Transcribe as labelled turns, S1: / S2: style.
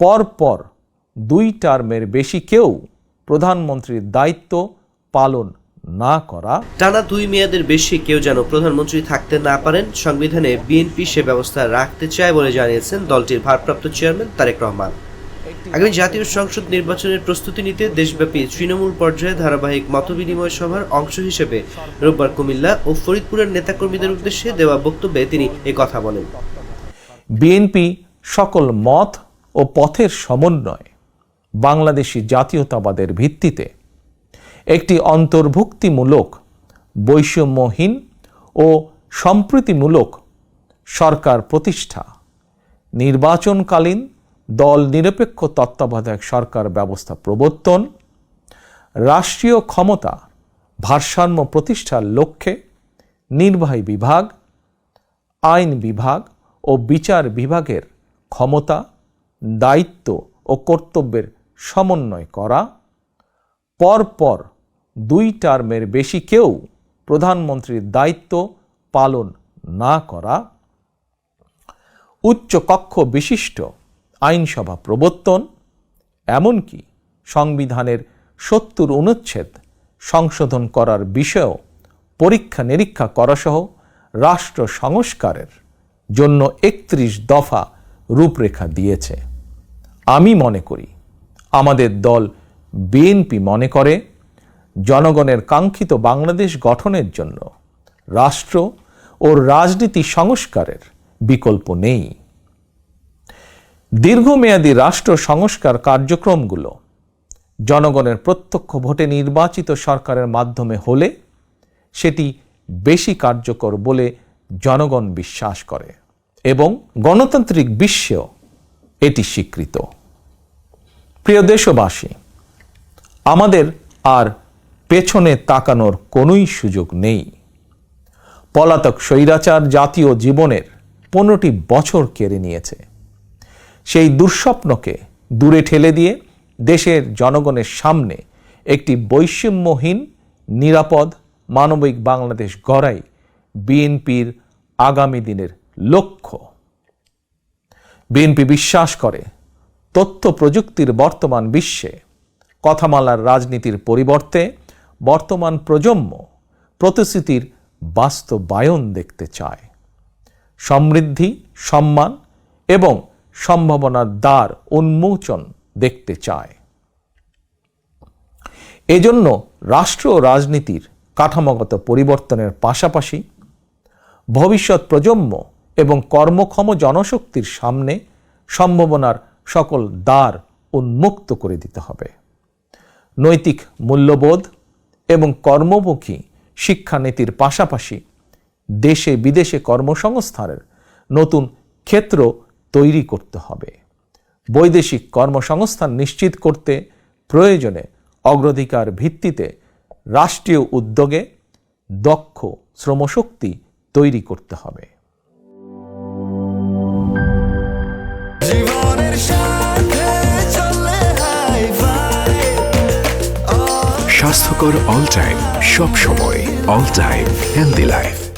S1: পরপর দুই টার্মের বেশি কেউ প্রধানমন্ত্রীর দায়িত্ব পালন না করা
S2: টানা দুই মেয়াদের বেশি কেউ যেন প্রধানমন্ত্রী থাকতে না পারেন সংবিধানে বিএনপি সে ব্যবস্থা রাখতে চায় বলে জানিয়েছেন দলটির ভারপ্রাপ্ত চেয়ারম্যান তারেক রহমান। আগামী জাতীয় সংসদ নির্বাচনের প্রস্তুতি নিতে দেশব্যাপী তৃণমূল পর্যায়ে ধারাবাহিক মতবিনিময় সভার অংশ হিসেবে রোববার কুমিল্লা ও ফরিদপুরের নেতাকর্মীদের উদ্দেশ্যে দেওয়া বক্তব্যে তিনি কথা বলেন।
S1: বিএনপি সকল মত ও পথের সমন্বয় বাংলাদেশি জাতীয়তাবাদের ভিত্তিতে একটি অন্তর্ভুক্তিমূলক, বৈষম্যহীন ও সম্প্রীতিমূলক সরকার প্রতিষ্ঠা, নির্বাচনকালীন দল নিরপেক্ষ তত্ত্বাবধায়ক সরকার ব্যবস্থা প্রবর্তন, রাষ্ট্রীয় ক্ষমতা ভারসাম্য প্রতিষ্ঠার লক্ষ্যে নির্বাহী বিভাগ, আইন বিভাগ ও বিচার বিভাগের ক্ষমতা দায়িত্ব ও কর্তব্যের সমন্বয় করা। পরপর দুই টার্মের বেশি কেউ প্রধানমন্ত্রীর দায়িত্ব পালন না করা। উচ্চ কক্ষ বিশিষ্ট আইনসভা প্রবর্তন, এমনকি সংবিধানের সত্তর অনুচ্ছেদ সংশোধন করার বিষয়েও পরীক্ষা নিরীক্ষা করাসহ রাষ্ট্র সংস্কারের জন্য একত্রিশ দফা রূপরেখা দিয়েছে। আমি মনে করি, আমাদের দল বিএনপি মনে করে, জনগণের কাঙ্ক্ষিত বাংলাদেশ গঠনের জন্য রাষ্ট্র ও রাজনীতি সংস্কারের বিকল্প নেই। দীর্ঘমেয়াদী রাষ্ট্র সংস্কার কার্যক্রমগুলো জনগণের প্রত্যক্ষ ভোটে নির্বাচিত সরকারের মাধ্যমে হলে সেটি বেশি কার্যকর বলে জনগণ বিশ্বাস করে এবং গণতান্ত্রিক বিশ্বেও এটি স্বীকৃত। প্রিয় দেশবাসী, আমাদের আর পেছনে তাকানোর কোনোই সুযোগ নেই। পলাতক স্বৈরাচার জাতীয় জীবনের পনেরোটি বছর কেড়ে নিয়েছে। সেই দুঃস্বপ্নকে দূরে ঠেলে দিয়ে দেশের জনগণের সামনে একটি বৈষম্যহীন, নিরাপদ, মানবিক বাংলাদেশ গড়াই বিএনপির আগামী দিনের লক্ষ্য। বিএনপি বিশ্বাস করে তথ্য প্রযুক্তির বর্তমান বিশ্বে। কথামালার রাজনীতির পরিবর্তে বর্তমান প্রজন্ম প্রতিশ্রুতির বাস্তবায়ন দেখতে চায়। সমৃদ্ধি, সম্মান এবং সম্ভাবনার দ্বার উন্মোচন দেখতে চায়। এজন্য রাষ্ট্র ও রাজনীতির কাঠামোগত পরিবর্তনের পাশাপাশি ভবিষ্যৎ প্রজন্ম এবং কর্মক্ষম জনশক্তির সামনে সম্ভাবনার সকল দ্বার উন্মুক্ত করে দিতে হবে। নৈতিক মূল্যবোধ এবং কর্মমুখী শিক্ষানীতির পাশাপাশি দেশে বিদেশে কর্মসংস্থানের নতুন ক্ষেত্র তৈরি করতে হবে। বৈদেশিক কর্মসংস্থান নিশ্চিত করতে প্রয়োজনে অগ্রাধিকার ভিত্তিতে রাষ্ট্রীয় উদ্যোগে দক্ষ শ্রমশক্তি তৈরি করতে হবে।
S3: স্বাস্থ্যকর অল টাইম সব সময় অল টাইম হেলদি লাইফ